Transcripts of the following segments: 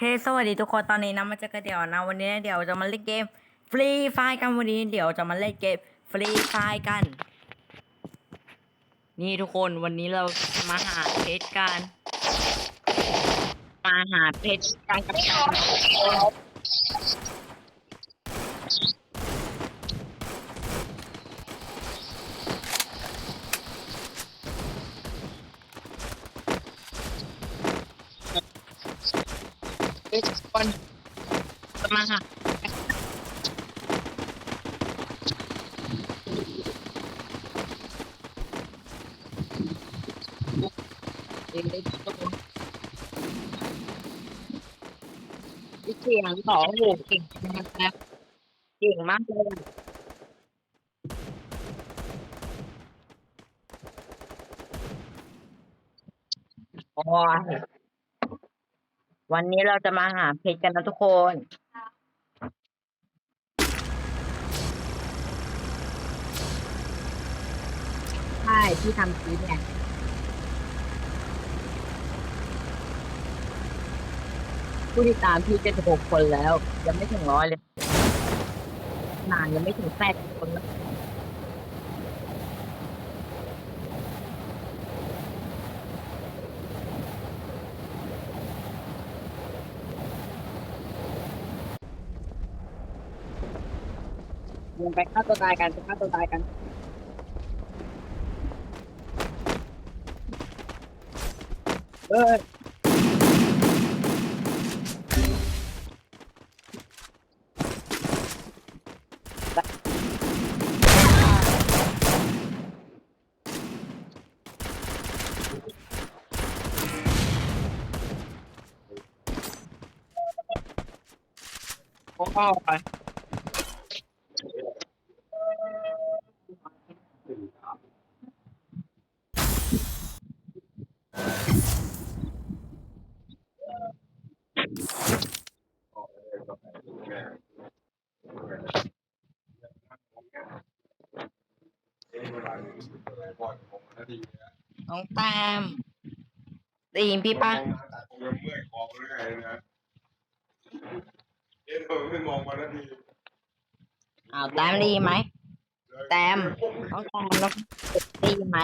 เฮ้สวัสดีทุกคนตอนนี้นะมาเจอกันเดี๋ยวนะวันนี้เดี๋ยวจะมาเล่นเกมฟรีไฟกันวันนี้เดี๋ยวจะมาเล่นเกมฟรีไฟกัน นี่ทุกคนวันนี้เรามาหาเพชรกัน มาหาเพชรกันกับ คนจะมาหาเด็กๆทุกคนเสียงสองโหเก่งนะครับเก่งมากเลยโอ้ย วันนี้เราจะมาหาเพชรกันนะทุกคน ใช่ที่ทำคลิปไงผู้ติดตามพี่เจ็ดสิบหกคนแล้ว ยังไม่ถึงร้อยเลย นานยังไม่ถึงแปดคนเลย ยังไปฆ่าตัวตายกันไปฆ่าตัวตายกันเอ้ยโอ้โหไป น้องแตมได้ยินพี่ปะเมื่อยคอหรือไงนะเอ๊ะผมไม่มองมาแล้วดีอ้าวแตมได้ยินไหมแต้มน้องแตมน้องได้ยินไหม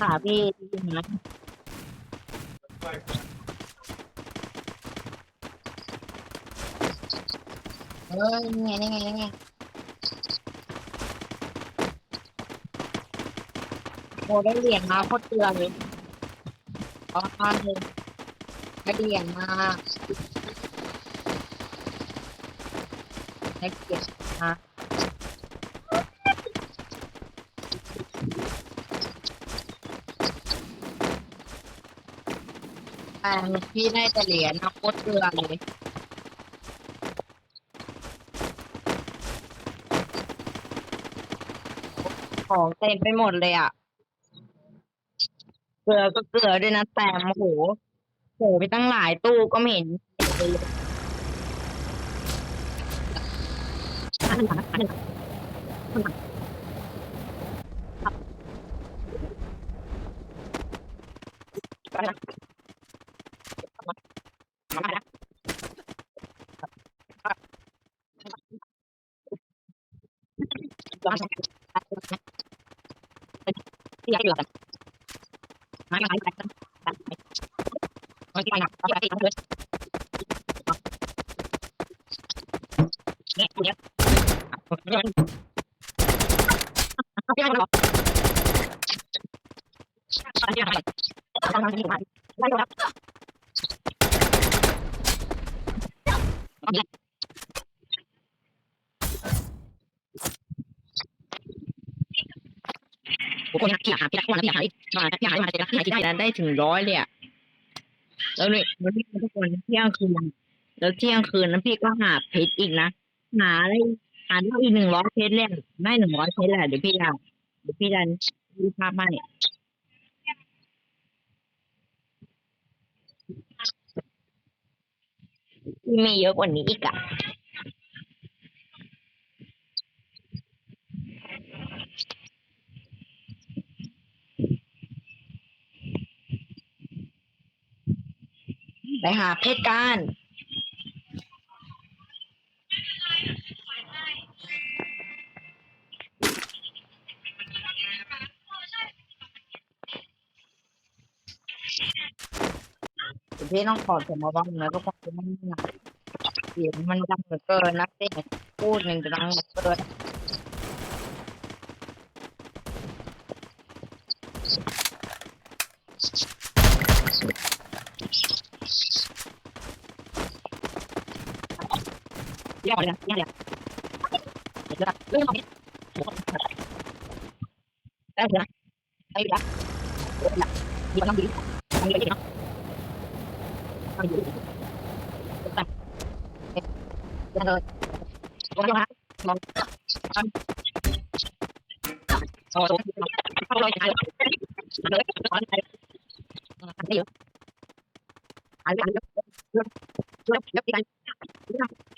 ค่ะพี่ได้ยินไหมเออนี่ไงนี่ไงนี่ไง โอ้ได้เหรียญมาโคตรเกลือเลยอ๋อเลยได้เหรียญมาได้เหรียญมาแต่พี่ได้แต่เหรียญมาโคตรเกลือเลยของเต็มไปหมดเลยอะ กลือก็เกลือด้วยนะแต่โอ้โหโหไปตั้งหลายตู้ก็ไม่เห็นเลยที่อยากให้ดูกัน Yeah. ผมคนขที่อยากหาที่รักวันแล้อยากหาอีกาอยากหามาจะรัที่ได้ที่ได้แล้วได้ถึงร้อยเลยอะแล้วนี่ยวันนี้ทุกคนเที่ยงคืนแล้วเที่ยงคืนนั้นพี่ก็หาเพชรอีกนะหาอะไรหาได้อีกหนึ่งร้อยเพชรเลยได้หนึ่งร้อยเพชรแหละเดี๋ยวพี่ดันเดี๋ยวพี่ดันดูภาพมาเนี่ยที่มีเยอะกว่านี้อีกอะ ไปหาเพชกันเพี่ต้องขอดมาบ้างนะก็พอาะไม่หนักเสียงมันดังเหลือเกินนะเสียพูดหนึ่งจะดังเหลือเกิน ไปอันนี้อยู่หายไปเยอะเยอะเยอะเยอะที่ไหนที่ไหนเป็นคนเย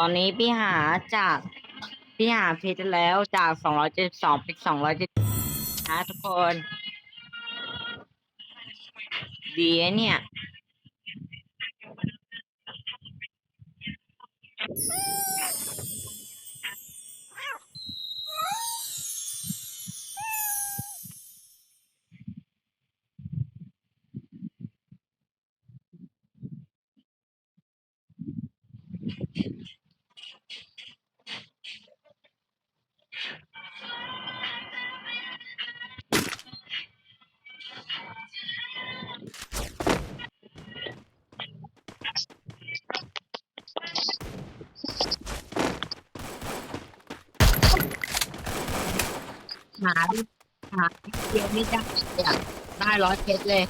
ตอนนี้พี่หาจากพี่หาเพชรแล้วจากสองร้อยเจ็ดสองเป็นสองร้อยเจ็ดนะทุกคน ดีนะเนี่ย หาหาเดียวนี่ได้อยากได้ร้อยเพชรเลย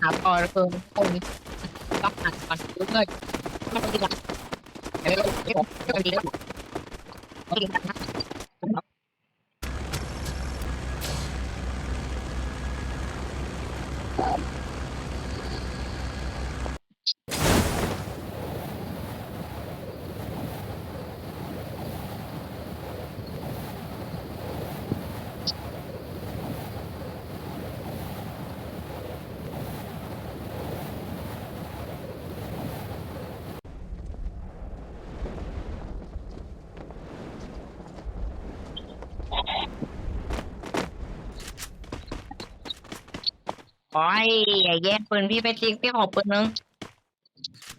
หาปอแล้วเกินคนนี้ต้องหาก่อนเลยไม่ต้องดีละเดี๋ยวไม่ผมไม่ต้องดีแล้วไม่ดีนะ โอ้ยอย่าแย่งปืนพี่ไปทิ้งพี่ขอปืนนึง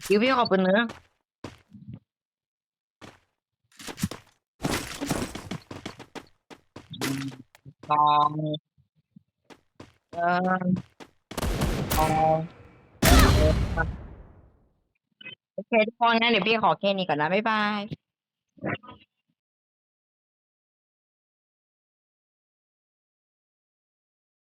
ยิวพี่ขอปืนนึงสองเออสองโอเคทุกคนงั้นเดี๋ยวพี่ขอแค่นี้ก่อนนะบ๊ายบาย